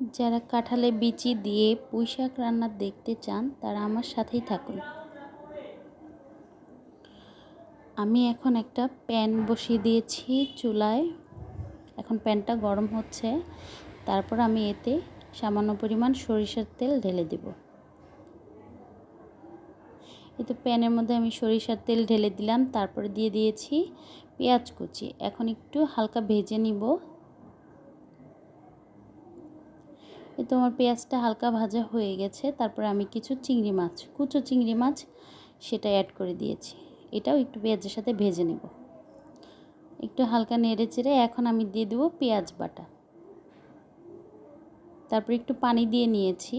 যারা কাঁঠালে বিচি দিয়ে পুঁই শাক রান্না দেখতে চান, তারা আমার সাথেই থাকুন। আমি এখন একটা প্যান বসিয়ে দিয়েছি চুলায়। এখন প্যানটা গরম হচ্ছে। তারপর আমি এতে সামান্য পরিমাণ সরিষার তেল ঢেলে দেব। এতে প্যানের মধ্যে আমি সরিষার তেল ঢেলে দিলাম। তারপরে দিয়ে দিয়েছি পেঁয়াজ কুচি। এখন একটু হালকা ভেজে নিব। এ তো আমার পেঁয়াজটা হালকা ভাজা হয়ে গেছে। তারপরে আমি কিছু চিংড়ি মাছ, কুচো চিংড়ি মাছ সেটা অ্যাড করে দিয়েছি। এটাও একটু পেঁয়াজের সাথে ভেজে নেব। একটু হালকা নেড়ে চেড়ে এখন আমি দিয়ে দেবো পেঁয়াজ বাটা। তারপরে একটু পানি দিয়ে নিয়েছি।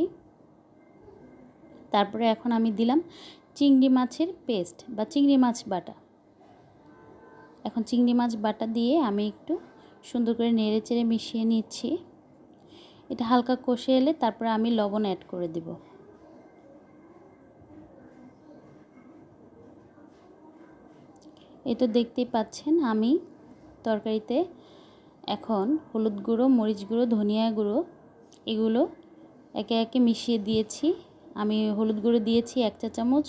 তারপরে এখন আমি দিলাম চিংড়ি মাছের পেস্ট বা চিংড়ি মাছ বাটা। এখন চিংড়ি মাছ বাটা দিয়ে আমি একটু সুন্দর করে নেড়ে চেড়ে মিশিয়ে নিচ্ছি। এটা হালকা কষে এলে তারপরে আমি লবণ অ্যাড করে দেব। এই তো দেখতেই পাচ্ছেন আমি তরকারিতে এখন হলুদ গুঁড়ো, মরিচ গুঁড়ো, ধনিয়া গুঁড়ো এগুলো একে একে মিশিয়ে দিয়েছি। আমি হলুদ গুঁড়ো দিয়েছি এক চা চামচ,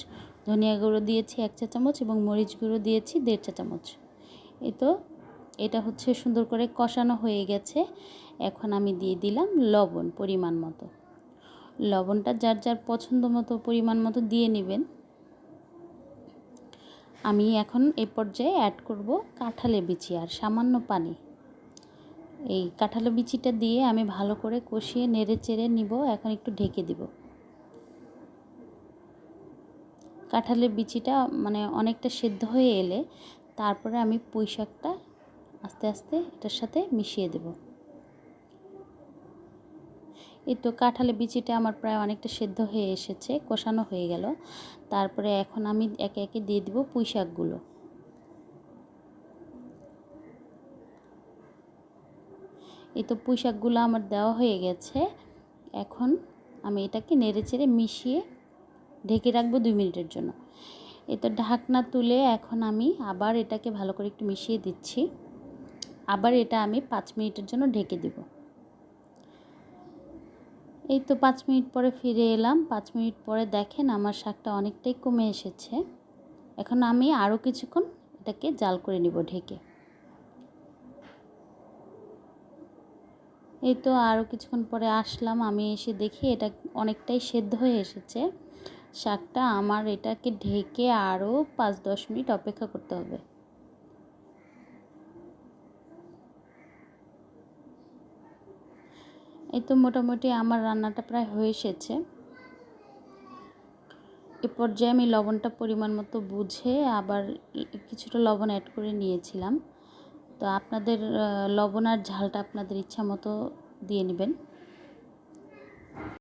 ধনিয়া গুঁড়ো দিয়েছি এক চা চামচ এবং মরিচ গুঁড়ো দিয়েছি দেড় চা চামচ। এই তো এটা হচ্ছে সুন্দর করে কষানো হয়ে গেছে। এখন আমি দিয়ে দিলাম লবণ পরিমাণ মতো। লবণটা যার যার পছন্দ মতো পরিমাণ মতো দিয়ে নেবেন। আমি এখন এ পর্যায়ে অ্যাড করব কাঁঠালে বিচি আর সামান্য পানি। এই কাঁঠালের বিচিটা দিয়ে আমি ভালো করে কষিয়ে নেড়ে চেড়ে নিব, এখন একটু ঢেকে দিব। কাঁঠালের বিচিটা মানে অনেকটা সেদ্ধ হয়ে এলে তারপরে আমি পুঁই শাকটা আস্তে আস্তে এটার সাথে মিশিয়ে দেব। এই তো কাঁঠালের বিচিটা আমার প্রায় অনেকটা সেদ্ধ হয়ে এসেছে, কষানো হয়ে গেল। তারপরে এখন আমি একে একে দিয়ে দিব পুঁই শাকগুলো। এই তো পুঁই শাকগুলো আমার দেওয়া হয়ে গেছে। এখন আমি এটাকে নেড়ে চেড়ে মিশিয়ে ঢেকে রাখব দুই মিনিটের জন্য। এ তো ঢাকনা তুলে এখন আমি আবার এটাকে ভালো করে একটু মিশিয়ে দিচ্ছি। আবার এটা আমি পাঁচ মিনিটের জন্য ঢেকে দেব। এই তো পাঁচ মিনিট পরে ফিরে এলাম। পাঁচ মিনিট পরে দেখেন আমার শাকটা অনেকটাই কমে এসেছে। এখন আমি আরও কিছুক্ষণ এটাকে জাল করে নিব ঢেকে। এই তো আরও কিছুক্ষণ পরে আসলাম। আমি এসে দেখি এটা অনেকটাই সেদ্ধ হয়ে এসেছে। শাকটা আমার এটাকে ঢেকে আরও পাঁচ দশ মিনিট অপেক্ষা করতে হবে। এই তো মোটামুটি আমার রান্নাটা প্রায় হয়ে এসেছে। এ পর্যায়ে আমি লবণটা পরিমাণ মতো বুঝে আবার কিছুটা লবণ অ্যাড করে নিয়েছিলাম। তো আপনাদের লবণ আর ঝালটা আপনাদের ইচ্ছা মতো দিয়ে নেবেন।